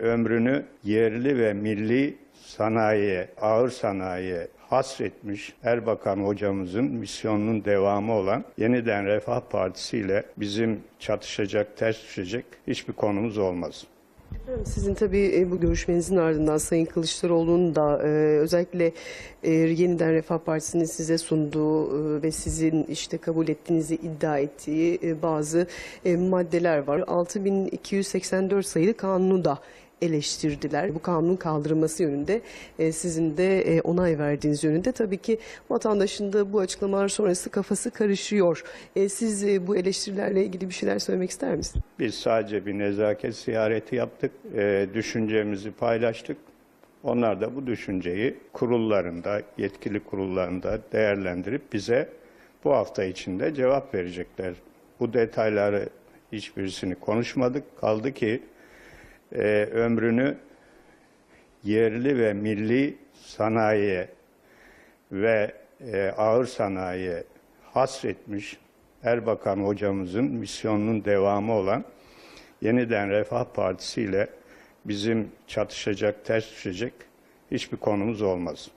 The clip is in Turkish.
ömrünü yerli ve milli sanayiye, ağır sanayiye hasretmiş Erbakan hocamızın misyonunun devamı olan Yeniden Refah Partisi ile bizim çatışacak, ters düşecek hiçbir konumuz olmaz. Sizin tabii e, bu görüşmenizin ardından Sayın Kılıçdaroğlu'nun da e, özellikle e, Yeniden Refah Partisi'nin size sunduğu ve sizin işte kabul ettiğinizi iddia ettiği bazı maddeler var. 6284 sayılı kanunu da eleştirdiler. Bu kanunun kaldırılması yönünde e, sizin de e, onay verdiğiniz yönünde tabii ki vatandaşın da bu açıklamalar sonrası kafası karışıyor. E, Siz e, bu eleştirilerle ilgili bir şeyler söylemek ister misiniz? Biz sadece bir nezaket ziyareti yaptık, e, düşüncemizi paylaştık. Onlar da bu düşünceyi kurullarında, yetkili kurullarında değerlendirip bize bu hafta içinde cevap verecekler. Bu detayları hiçbirisini konuşmadık. Kaldı ki e, ömrünü yerli ve milli sanayiye ve e, ağır sanayiye hasretmiş Erbakan hocamızın misyonunun devamı olan Yeniden Refah Partisi ile bizim çatışacak, ters düşecek hiçbir konumuz olmaz.